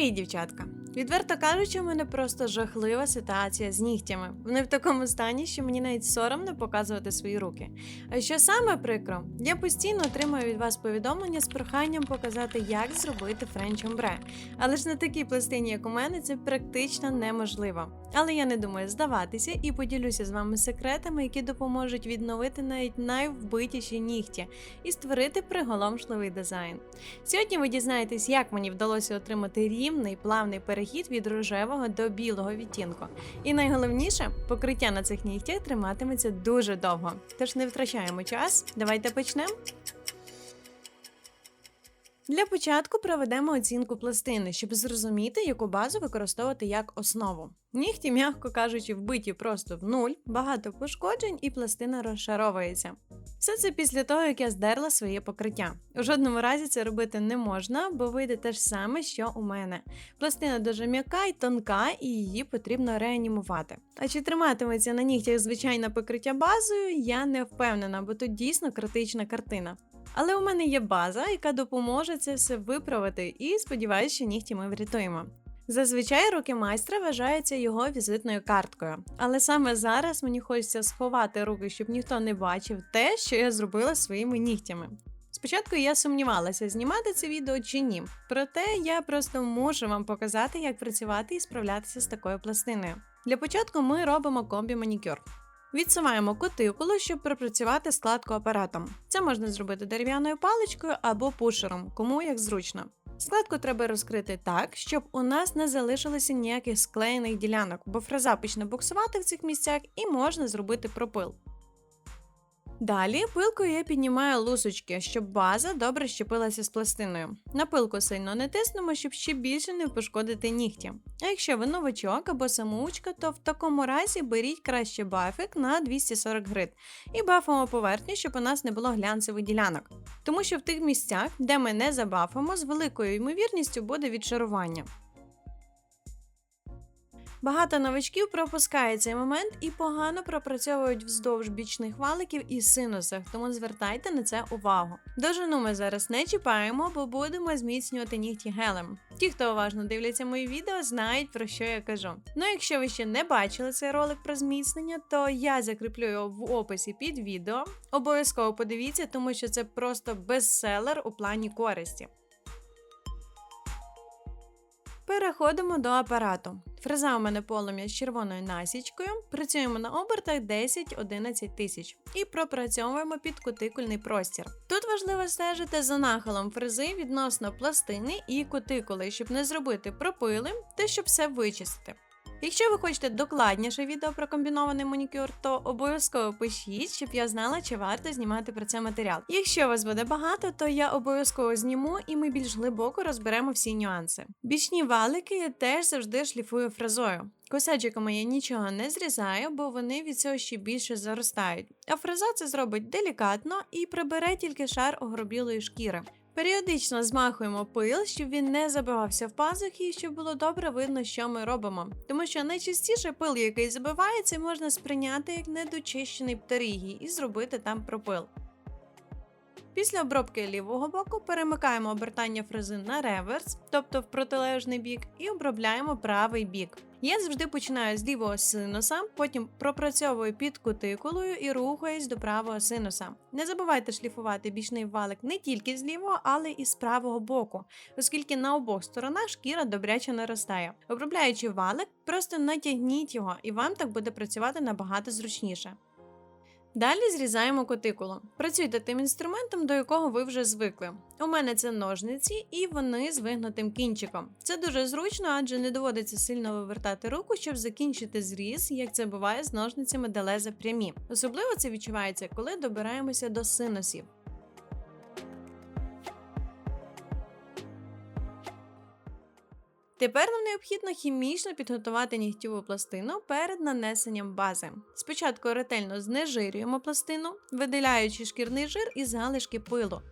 Привіт, дівчатка! Відверто кажучи, у мене просто жахлива ситуація з нігтями. Вони в такому стані, що мені навіть соромно показувати свої руки. А що саме прикро, я постійно отримую від вас повідомлення з проханням показати, як зробити френч омбре. Але ж на такій пластині, як у мене, це практично неможливо. Але я не думаю здаватися і поділюся з вами секретами, які допоможуть відновити навіть найвбитіші нігті і створити приголомшливий дизайн. Сьогодні ви дізнаєтесь, як мені вдалося отримати рівний плавний перехід від рожевого до білого відтінку. І найголовніше, покриття на цих нігтях триматиметься дуже довго. Тож не втрачаємо час. Давайте почнемо. Для початку проведемо оцінку пластини, щоб зрозуміти, яку базу використовувати як основу. Нігті, м'яко кажучи, вбиті просто в нуль, багато пошкоджень і пластина розшаровується. Все це після того, як я здерла своє покриття. У жодному разі це робити не можна, бо вийде те ж саме, що у мене. Пластина дуже м'яка і тонка, і її потрібно реанімувати. А чи триматиметься на нігтях звичайне покриття базою, я не впевнена, бо тут дійсно критична картина. Але у мене є база, яка допоможе це все виправити, і сподіваюся, що нігті ми врятуємо. Зазвичай руки майстра вважаються його візитною карткою, але саме зараз мені хочеться сховати руки, щоб ніхто не бачив те, що я зробила своїми нігтями. Спочатку я сумнівалася, знімати це відео чи ні, проте я просто можу вам показати, як працювати і справлятися з такою пластиною. Для початку ми робимо комбі манікюр. Відсуваємо кутикулу, щоб пропрацювати складку апаратом. Це можна зробити дерев'яною паличкою або пушером, кому як зручно. Складку треба розкрити так, щоб у нас не залишилося ніяких склеєних ділянок, бо фреза почне буксувати в цих місцях і можна зробити пропил. Далі пилкою я піднімаю лусочки, щоб база добре щепилася з пластиною. На пилку сильно не тиснемо, щоб ще більше не пошкодити нігті. А якщо ви новачок або самоучка, то в такому разі беріть краще бафик на 240 грит і бафимо поверхню, щоб у нас не було глянцевих ділянок. Тому що в тих місцях, де ми не забафимо, з великою ймовірністю буде відшарування. Багато новачків пропускають цей момент і погано пропрацьовують вздовж бічних валиків і синусах, тому звертайте на це увагу. Довжину ми зараз не чіпаємо, бо будемо зміцнювати нігті гелем. Ті, хто уважно дивляться мої відео, знають про що я кажу. Ну, якщо ви ще не бачили цей ролик про зміцнення, то я закріплю його в описі під відео. Обов'язково подивіться, тому що це просто бестселер у плані користі. Переходимо до апарату. Фреза у мене полум'я з червоною насічкою. Працюємо на обертах 10-11 тисяч і пропрацьовуємо під кутикульний простір. Тут важливо стежити за нахилом фрези відносно пластини і кутикули, щоб не зробити пропили та щоб все вичистити. Якщо ви хочете докладніше відео про комбінований манікюр, то обов'язково пишіть, щоб я знала, чи варто знімати про це матеріал. Якщо вас буде багато, то я обов'язково зніму і ми більш глибоко розберемо всі нюанси. Бічні валики я теж завжди шліфую фрезою. Косаджиками я нічого не зрізаю, бо вони від цього ще більше заростають. А фреза це зробить делікатно і прибере тільки шар огробілої шкіри. Періодично змахуємо пил, щоб він не забивався в пазухи і щоб було добре видно, що ми робимо. Тому що найчастіше пил, який забивається, можна сприйняти як недочищений птерігій і зробити там пропил. Після обробки лівого боку перемикаємо обертання фрези на реверс, тобто в протилежний бік, і обробляємо правий бік. Я завжди починаю з лівого синуса, потім пропрацьовую під кутикулою і рухаюсь до правого синуса. Не забувайте шліфувати бічний валик не тільки з лівого, але і з правого боку, оскільки на обох сторонах шкіра добряче наростає. Обробляючи валик, просто натягніть його, і вам так буде працювати набагато зручніше. Далі зрізаємо кутикулу. Працюйте тим інструментом, до якого ви вже звикли. У мене це ножниці, і вони з вигнутим кінчиком. Це дуже зручно, адже не доводиться сильно вивертати руку, щоб закінчити зріз, як це буває з ножницями, далеза прямі. Особливо це відчувається, коли добираємося до синусів. Тепер нам необхідно хімічно підготувати нігтєву пластину перед нанесенням бази. Спочатку ретельно знежирюємо пластину, виділяючи шкірний жир і залишки пилу.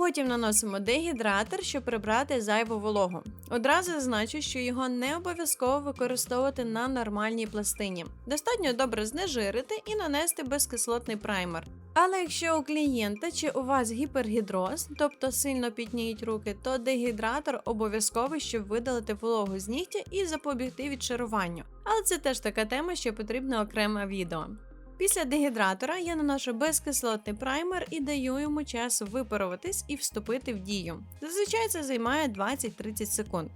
Потім наносимо дегідратор, щоб прибрати зайву вологу. Одразу зазначу, що його не обов'язково використовувати на нормальній пластині. Достатньо добре знежирити і нанести безкислотний праймер. Але якщо у клієнта чи у вас гіпергідроз, тобто сильно пітніють руки, то дегідратор обов'язковий, щоб видалити вологу з нігтя і запобігти відшаруванню. Але це теж така тема, що потрібно окреме відео. Після дегідратора я наношу безкислотний праймер і даю йому час випаруватись і вступити в дію. Зазвичай це займає 20-30 секунд.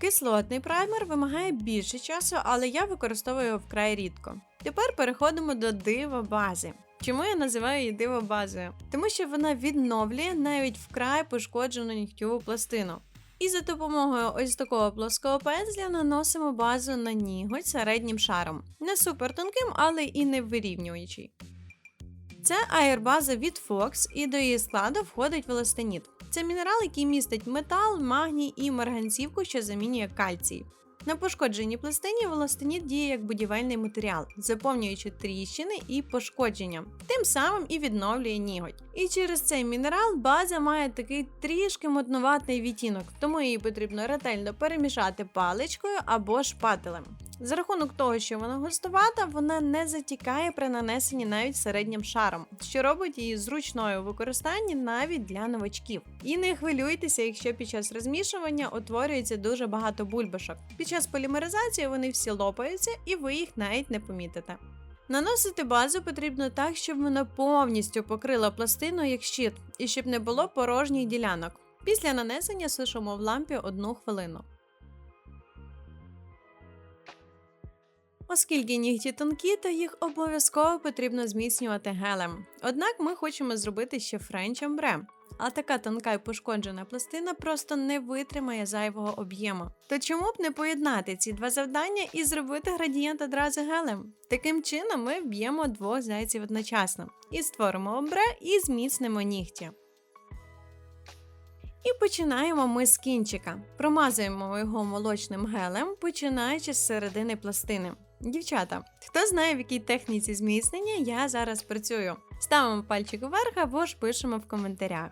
Кислотний праймер вимагає більше часу, але я використовую його вкрай рідко. Тепер переходимо до дива бази. Чому я називаю її диво базою? Тому що вона відновлює навіть вкрай пошкоджену нігтєву пластину. І за допомогою ось такого плоского пензля наносимо базу на ніготь середнім шаром. Не супер тонким, але і не вирівнюючий. Це аербаза від Fox і до її складу входить велостеніт. Це мінерал, який містить метал, магній і марганцівку, що замінює кальцій. На пошкодженій пластині волостенід діє як будівельний матеріал, заповнюючи тріщини і пошкодження, тим самим і відновлює ніготь. І через цей мінерал база має такий трішки моднуватий відтінок, тому її потрібно ретельно перемішати паличкою або шпателем. За рахунок того, що вона густувата, вона не затікає при нанесенні навіть середнім шаром, що робить її зручною у використанні навіть для новачків. І не хвилюйтеся, якщо під час розмішування утворюється дуже багато бульбашок. Під час полімеризації вони всі лопаються і ви їх навіть не помітите. Наносити базу потрібно так, щоб вона повністю покрила пластину як щит, і щоб не було порожніх ділянок. Після нанесення сушимо в лампі одну хвилину. Оскільки нігті тонкі, то їх обов'язково потрібно зміцнювати гелем. Однак ми хочемо зробити ще френч амбре. А така тонка і пошкоджена пластина просто не витримає зайвого об'єму. То чому б не поєднати ці два завдання і зробити градієнт одразу гелем? Таким чином ми вб'ємо двох зайців одночасно і створимо обре і зміцнимо нігті. І починаємо ми з кінчика. Промазуємо його молочним гелем, починаючи з середини пластини. Дівчата, хто знає, в якій техніці зміцнення я зараз працюю? Ставимо пальчик вверх або ж пишемо в коментарях.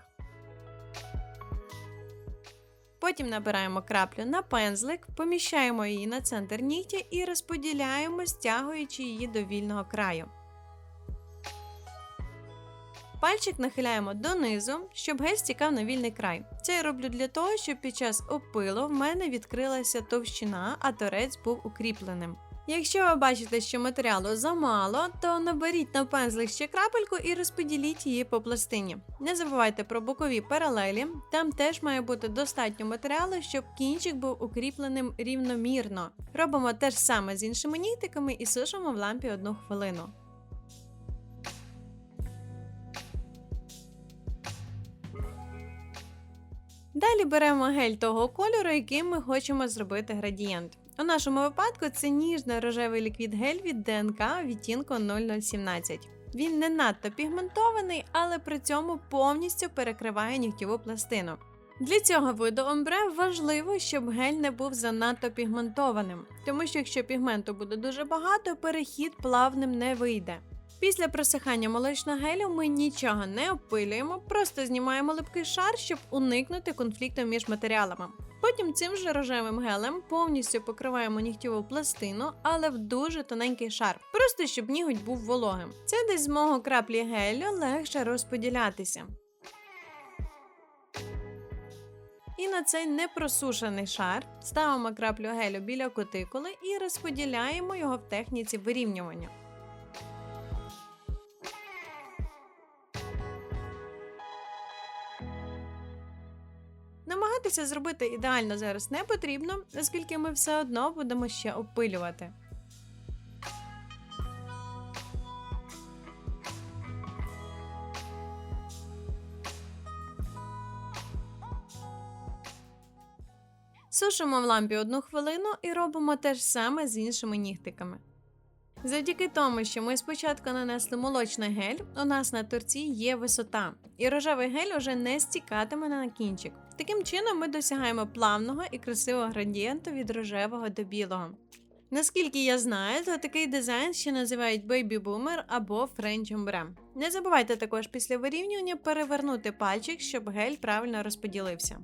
Потім набираємо краплю на пензлик, поміщаємо її на центр нігтя і розподіляємо, стягуючи її до вільного краю. Пальчик нахиляємо донизу, щоб гель стікав на вільний край. Це я роблю для того, щоб під час опилу в мене відкрилася товщина, а торець був укріпленим. Якщо ви бачите, що матеріалу замало, то наберіть на пензлик ще крапельку і розподіліть її по пластині. Не забувайте про бокові паралелі, там теж має бути достатньо матеріалу, щоб кінчик був укріпленим рівномірно. Робимо те ж саме з іншими нігтиками і сушимо в лампі одну хвилину. Далі беремо гель того кольору, яким ми хочемо зробити градієнт. У нашому випадку це ніжно-рожевий ліквід гель від ДНК відтінку 0017. Він не надто пігментований, але при цьому повністю перекриває нігтєву пластину. Для цього виду омбре важливо, щоб гель не був занадто пігментованим, тому що якщо пігменту буде дуже багато, перехід плавним не вийде. Після просихання молочного гелю ми нічого не опилюємо, просто знімаємо липкий шар, щоб уникнути конфлікту між матеріалами. Потім цим же рожевим гелем повністю покриваємо нігтєву пластину, але в дуже тоненький шар, просто щоб ніготь був вологим. Це десь з мого краплі гелю легше розподілятися. І на цей непросушений шар ставимо краплю гелю біля кутикули і розподіляємо його в техніці вирівнювання. Намагатися зробити ідеально зараз не потрібно, оскільки ми все одно будемо ще опилювати. Сушимо в лампі одну хвилину і робимо те ж саме з іншими нігтиками. Завдяки тому, що ми спочатку нанесли молочний гель, у нас на торці є висота, і рожевий гель уже не стікатиме на кінчик. Таким чином ми досягаємо плавного і красивого градієнту від рожевого до білого. Наскільки я знаю, то такий дизайн ще називають Baby Boomer або French Ombre. Не забувайте також після вирівнювання перевернути пальчик, щоб гель правильно розподілився.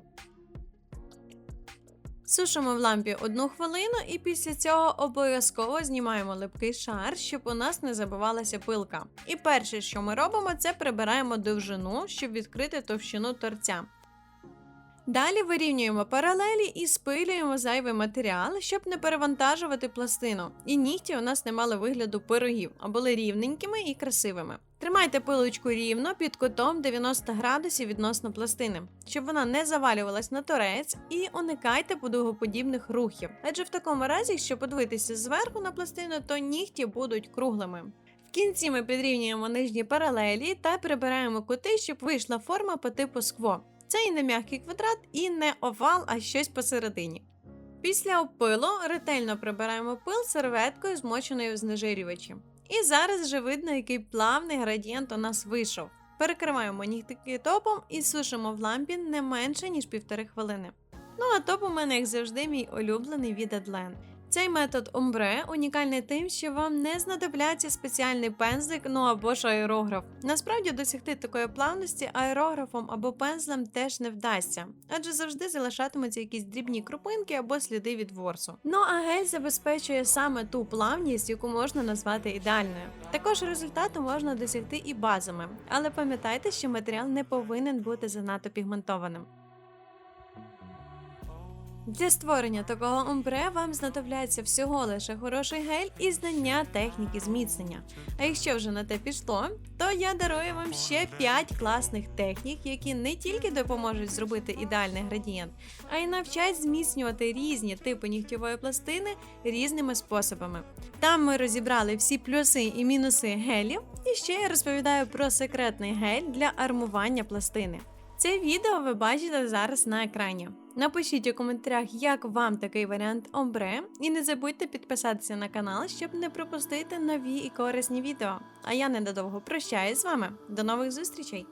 Сушимо в лампі одну хвилину і після цього обов'язково знімаємо липкий шар, щоб у нас не забивалася пилка. І перше, що ми робимо, це прибираємо довжину, щоб відкрити товщину торця. Далі вирівнюємо паралелі і спилюємо зайвий матеріал, щоб не перевантажувати пластину. І нігті у нас не мали вигляду пирогів, а були рівненькими і красивими. Тримайте пилочку рівно під кутом 90 градусів відносно пластини, щоб вона не завалювалась на торець, і уникайте подугоподібних рухів. Адже в такому разі, якщо подивитися зверху на пластину, то нігті будуть круглими. В кінці ми підрівнюємо нижні паралелі та прибираємо кути, щоб вийшла форма по типу скво. Це і не м'який квадрат, і не овал, а щось посередині. Після опилу ретельно прибираємо пил серветкою, змоченою в знежирювачі. І зараз вже видно, який плавний градієнт у нас вийшов. Перекриваємо нігтики топом і сушимо в лампі не менше, ніж півтори хвилини. Ну а топ у мене, як завжди, мій улюблений від Adlen. Цей метод омбре унікальний тим, що вам не знадобляться спеціальний пензлик, ну або ж аерограф. Насправді досягти такої плавності аерографом або пензлем теж не вдасться, адже завжди залишатимуться якісь дрібні крупинки або сліди від ворсу. Ну а гель забезпечує саме ту плавність, яку можна назвати ідеальною. Також результату можна досягти і базами, але пам'ятайте, що матеріал не повинен бути занадто пігментованим. Для створення такого омбре вам знадобляться всього лише хороший гель і знання техніки зміцнення. А якщо вже на те пішло, то я дарую вам ще 5 класних технік, які не тільки допоможуть зробити ідеальний градієнт, а й навчать зміцнювати різні типи нігтєвої пластини різними способами. Там ми розібрали всі плюси і мінуси гелів, і ще я розповідаю про секретний гель для армування пластини. Це відео ви бачите зараз на екрані. Напишіть у коментарях, як вам такий варіант омбре, і не забудьте підписатися на канал, щоб не пропустити нові і корисні відео. А я недовго прощаюсь з вами. До нових зустрічей!